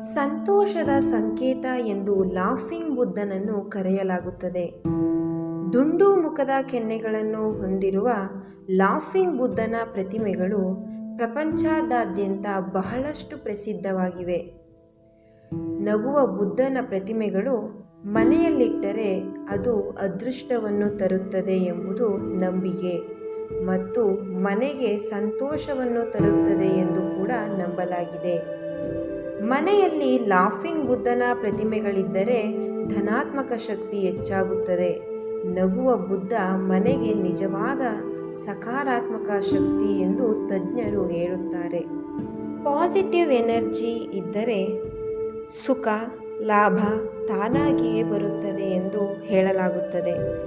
ಸಂತೋಷದ ಸಂಕೇತ ಎಂದು ಲಾಫಿಂಗ್ ಬುದ್ಧನನ್ನು ಕರೆಯಲಾಗುತ್ತದೆ. ದುಂಡು ಮುಖದ ಕೆನ್ನೆಗಳನ್ನು ಹೊಂದಿರುವ ಲಾಫಿಂಗ್ ಬುದ್ಧನ ಪ್ರತಿಮೆಗಳು ಪ್ರಪಂಚದಾದ್ಯಂತ ಬಹಳಷ್ಟು ಪ್ರಸಿದ್ಧವಾಗಿವೆ. ನಗುವ ಬುದ್ಧನ ಪ್ರತಿಮೆಗಳು ಮನೆಯಲ್ಲಿಟ್ಟರೆ ಅದು ಅದೃಷ್ಟವನ್ನು ತರುತ್ತದೆ ಎಂಬುದು ನಂಬಿಕೆ ಮತ್ತು ಮನೆಗೆ ಸಂತೋಷವನ್ನು ತರುತ್ತದೆ ಎಂದು ಕೂಡ ನಂಬಲಾಗಿದೆ. ಮನೆಯಲ್ಲಿ ಲಾಫಿಂಗ್ ಬುದ್ಧನ ಪ್ರತಿಮೆಗಳಿದ್ದರೆ ಧನಾತ್ಮಕ ಶಕ್ತಿ ಹೆಚ್ಚಾಗುತ್ತದೆ. ನಗುವ ಬುದ್ಧ ಮನೆಗೆ ನಿಜವಾದ ಸಕಾರಾತ್ಮಕ ಶಕ್ತಿ ಎಂದು ತಜ್ಞರು ಹೇಳುತ್ತಾರೆ. ಪಾಸಿಟಿವ್ ಎನರ್ಜಿ ಇದ್ದರೆ ಸುಖ, ಲಾಭ ತಾನಾಗಿಯೇ ಬರುತ್ತದೆ ಎಂದು ಹೇಳಲಾಗುತ್ತದೆ.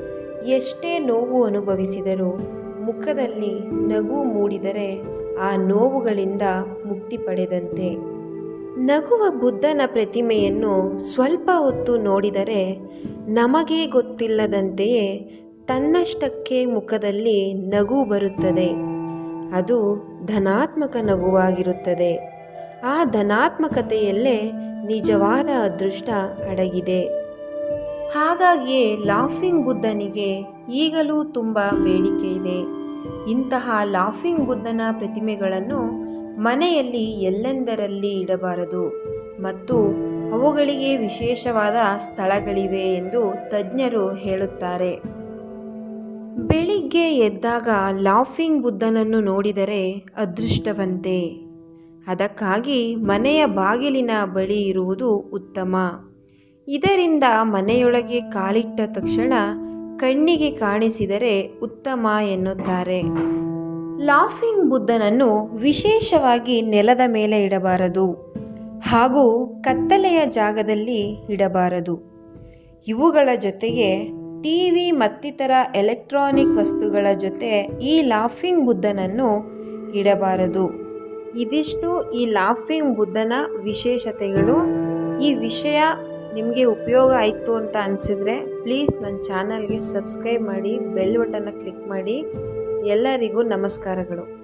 ಎಷ್ಟೇ ನೋವು ಅನುಭವಿಸಿದರೂ ಮುಖದಲ್ಲಿ ನಗು ಮೂಡಿದರೆ ಆ ನೋವುಗಳಿಂದ ಮುಕ್ತಿ ಪಡೆದಂತೆ. ನಗುವ ಬುದ್ಧನ ಪ್ರತಿಮೆಯನ್ನು ಸ್ವಲ್ಪ ಹೊತ್ತು ನೋಡಿದರೆ ನಮಗೆ ಗೊತ್ತಿಲ್ಲದಂತೆಯೇ ತನ್ನಷ್ಟಕ್ಕೆ ಮುಖದಲ್ಲಿ ನಗು ಬರುತ್ತದೆ. ಅದು ಧನಾತ್ಮಕ ನಗುವಾಗಿರುತ್ತದೆ. ಆ ಧನಾತ್ಮಕತೆಯಲ್ಲೇ ನಿಜವಾದ ಅದೃಷ್ಟ ಅಡಗಿದೆ. ಹಾಗಾಗಿಯೇ ಲಾಫಿಂಗ್ ಬುದ್ಧನಿಗೆ ಈಗಲೂ ತುಂಬ ಬೇಡಿಕೆ ಇದೆ ಇಂತಹ ಲಾಫಿಂಗ್ ಬುದ್ಧನ ಪ್ರತಿಮೆಗಳನ್ನು ಮನೆಯಲ್ಲಿ ಎಲ್ಲೆಂದರಲ್ಲಿ ಇಡಬಾರದು ಮತ್ತು ಅವುಗಳಿಗೆ ವಿಶೇಷವಾದ ಸ್ಥಳಗಳಿವೆ ಎಂದು ತಜ್ಞರು ಹೇಳುತ್ತಾರೆ. ಬೆಳಿಗ್ಗೆ ಎದ್ದಾಗ ಲಾಫಿಂಗ್ ಬುದ್ಧನನ್ನು ನೋಡಿದರೆ ಅದೃಷ್ಟವಂತೆ. ಅದಕ್ಕಾಗಿ ಮನೆಯ ಬಾಗಿಲಿನ ಬಳಿ ಇರುವುದು ಉತ್ತಮ. ಇದರಿಂದ ಮನೆಯೊಳಗೆ ಕಾಲಿಟ್ಟ ತಕ್ಷಣ ಕಣ್ಣಿಗೆ ಕಾಣಿಸಿದರೆ ಉತ್ತಮ ಎನ್ನುತ್ತಾರೆ. ಲಾಫಿಂಗ್ ಬುದ್ಧನನ್ನು ವಿಶೇಷವಾಗಿ ನೆಲದ ಮೇಲೆ ಇಡಬಾರದು ಹಾಗೂ ಕತ್ತಲೆಯ ಜಾಗದಲ್ಲಿ ಇಡಬಾರದು. ಇವುಗಳ ಜೊತೆಗೆ ಟಿ ವಿ ಮತ್ತಿತರ ಎಲೆಕ್ಟ್ರಾನಿಕ್ ವಸ್ತುಗಳ ಜೊತೆ ಈ ಲಾಫಿಂಗ್ ಬುದ್ಧನನ್ನು ಇಡಬಾರದು. ಇದಿಷ್ಟು ಈ ಲಾಫಿಂಗ್ ಬುದ್ಧನ ವಿಶೇಷತೆಗಳು. ಈ ವಿಷಯ ನಿಮಗೆ ಉಪಯೋಗ ಆಯಿತು ಅಂತ ಅನಿಸಿದರೆ ಪ್ಲೀಸ್ ನನ್ನ ಚಾನಲ್ಗೆ ಸಬ್ಸ್ಕ್ರೈಬ್ ಮಾಡಿ, ಬೆಲ್ ಬಟನ್ನ ಕ್ಲಿಕ್ ಮಾಡಿ. ಎಲ್ಲರಿಗೂ ನಮಸ್ಕಾರಗಳು.